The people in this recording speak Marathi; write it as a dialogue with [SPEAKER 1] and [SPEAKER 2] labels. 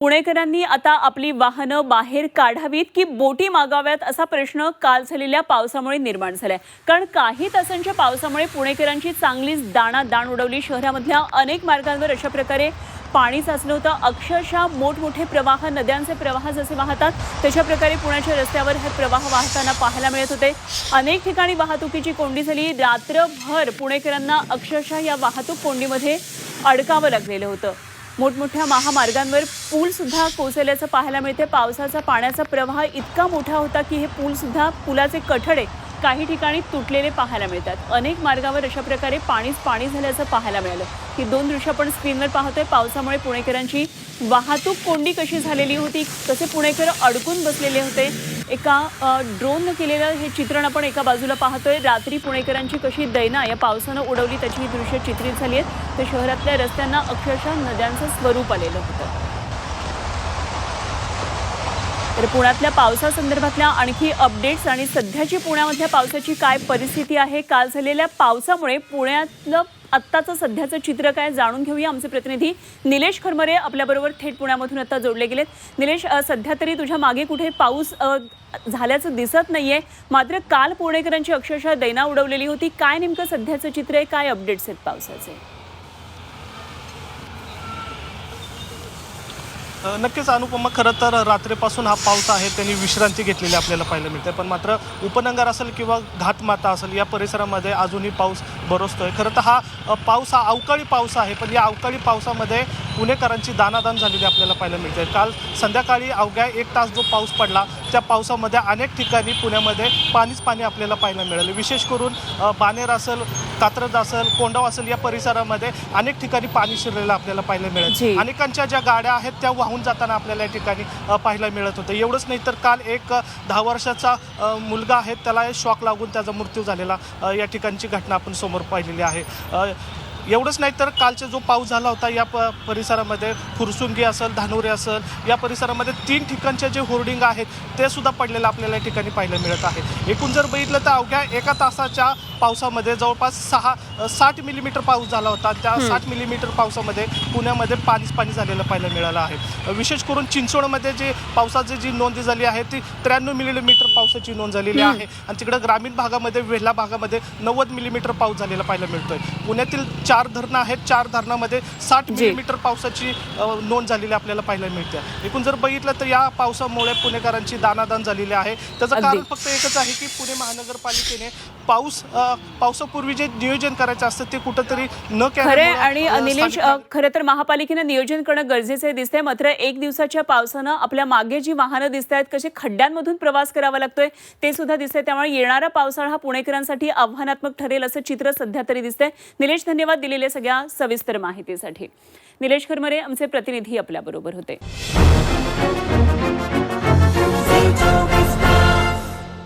[SPEAKER 1] पुणेकरांनी आता आपली वाहनं बाहेर काढावीत की बोटी मागाव्यात असा प्रश्न काल झालेल्या पावसामुळे निर्माण झालाय. कारण काही तासांच्या पावसामुळे पुणेकरांची चांगलीच दाणा दाण उडवली. शहरामधल्या अनेक मार्गांवर अशा प्रकारे पाणी साचलं होतं. अक्षरशः मोठमोठे प्रवाह नद्यांचे प्रवाह जसे वाहतात तशा प्रकारे पुण्याच्या रस्त्यावर हे प्रवाह वाहताना पाहायला मिळत होते. अनेक ठिकाणी वाहतुकीची कोंडी झाली. रात्रभर पुणेकरांना अक्षरशः या वाहतूक कोंडीमध्ये अडकावं लागलेलं होतं. मोठमोठ्या महामार्गांवर पूल सुद्धा कोसळल्याचं पाहायला मिळते. पावसाचा पाण्याचा प्रवाह इतका मोठा होता की हे पूल सुद्धा पुलाचे कठडे काही ठिकाणी तुटलेले पाहायला मिळतात. अनेक मार्गावर अशा प्रकारे पाणीच पाणी झाल्याचं पाहायला मिळालं. ही दोन दृश्य आपण स्क्रीनवर पाहतोय. पावसामुळे पुणेकरांची वाहतूक कोंडी कशी झालेली होती? कसे पुणेकर अडकून बसलेले होते. एका ड्रोन केलेलं हे चित्रण आपण एका बाजूला पाहतोय. रात्री पुणेकरांची कशी दैना या पावसानं उडवली त्याची ही दृश्य चित्रित झाली आहेत तर शहरातल्या रस्त्यांना अक्षरशः नद्यांचं स्वरूप आलेलं होतं. तर पुण्यातल्या पावसासंदर्भातल्या आणखी अपडेट्स आणि सध्याची पुण्यामधल्या पावसाची काय परिस्थिती आहे? काल झालेल्या पावसामुळे पुण्यातलं आत्ताचं सध्याचं चित्र काय जाणून घेऊया. आमचे प्रतिनिधी निलेश खरमरे आपल्याबरोबर थेट पुण्यामधून आता जोडले गेलेत. निलेश सध्या तरी तुझ्या मागे कुठे पाऊस झाल्याचं दिसत नाहीये. मात्र काल पुणेकरांची अक्षरशः दैना उडवलेली होती. काय नेमकं सध्याचं चित्र आहे? काय अपडेट्स आहेत पावसाचे?
[SPEAKER 2] नक्कीच अनुपमा खरं तर रात्रीपासून हा पाऊस आहे त्यांनी विश्रांती घेतलेली आपल्याला पाहायला मिळते. पण मात्र उपनगर असेल किंवा घाटमाता असेल या परिसरामध्ये अजूनही पाऊस बरसतोय. खरं तर हा पाऊस हा अवकाळी पाऊस आहे पण या अवकाळी पावसामध्ये पुणेकरांची दानादान झालेली आपल्याला पाहायला मिळते काल संध्याकाळी अवघ्या एक तास जो पाऊस पडला त्या पावसामध्ये अनेक ठिकाणी पुण्यामध्ये पाणीच पाणी आपल्याला पाहायला मिळालं. विशेष करून बानेर असेल कात्रज असेल कोंडाव असेल या परिसरामध्ये अनेक ठिकाणी पाणी शिरलेलं आपल्याला पाहायला मिळेल. अनेकांच्या ज्या गाड्या आहेत त्या वाहून जाताना आपल्याला या ठिकाणी पाहायला मिळत होतं. एवढंच नाही तर काल एक दहा वर्षाचा मुलगा आहे त्याला शॉक लागून त्याचा मृत्यू झालेला या ठिकाणची घटना आपण समोर पाहिलेली आहे. एवढंच नाही तर कालचा जो पाऊस झाला होता या प परिसरामध्ये फुरसुंगी असेल धानोरी असेल या परिसरामध्ये तीन ठिकाणचे जे होर्डिंग आहेत ते सुद्धा पडलेलं आपल्याला या ठिकाणी पाहायला मिळत आहे. एकूण जर बघितलं तर अवघ्या एका तासाच्या पावसामध्ये जवळपास सहा साठ मिलीमीटर पाऊस झाला होता. त्या साठ मिलीमीटर पावसामध्ये पुण्यामध्ये पाणीच पाणी झालेलं पाहायला मिळालं आहे. विशेष करून चिंचवडमध्ये जे पावसाची जी नोंद झाली आहे ती त्र्याण्णव मिलीमीटर पावसाची नोंद झालेली आहे. आणि तिकडं ग्रामीण भागामध्ये वेल्हा भागामध्ये नव्वद मिलीमीटर पाऊस झालेला पाहायला मिळतोय. पुण्यातील चार धरणं आहेत चार धरणामध्ये साठ. मिलीमीटर पावसाची नोंद झालेली आपल्याला पाहायला मिळते एकूण जर बघितलं तर या पावसामुळे पुणेकरांची दानादान झालेली आहे त्याचं. कारण फक्त एकच आहे की पुणे महानगरपालिकेने पाऊस पावसापूर्वी जे नियोजन करायचं असतं ते कुठंतरी न
[SPEAKER 1] खरे आणि निलेश खरं तर महापालिकेनं नियोजन करणं गरजेचं दिसतंय. मात्र एक दिवसाच्या पावसानं आपल्या मागे जी वाहनं दिसत आहेत कसे खड्ड्यांमधून प्रवास करावा लागतोय ते सुद्धा दिसतंय. त्यामुळे येणारा पावसाळा हा पुणेकरांसाठी आव्हानात्मक ठरेल असं चित्र सध्या तरी दिसतंय. निलेश धन्यवाद दिलेल्या सगळ्या सविस्तर माहितीसाठी. निलेश खरमरे आमचे प्रतिनिधी आपल्याबरोबर होते.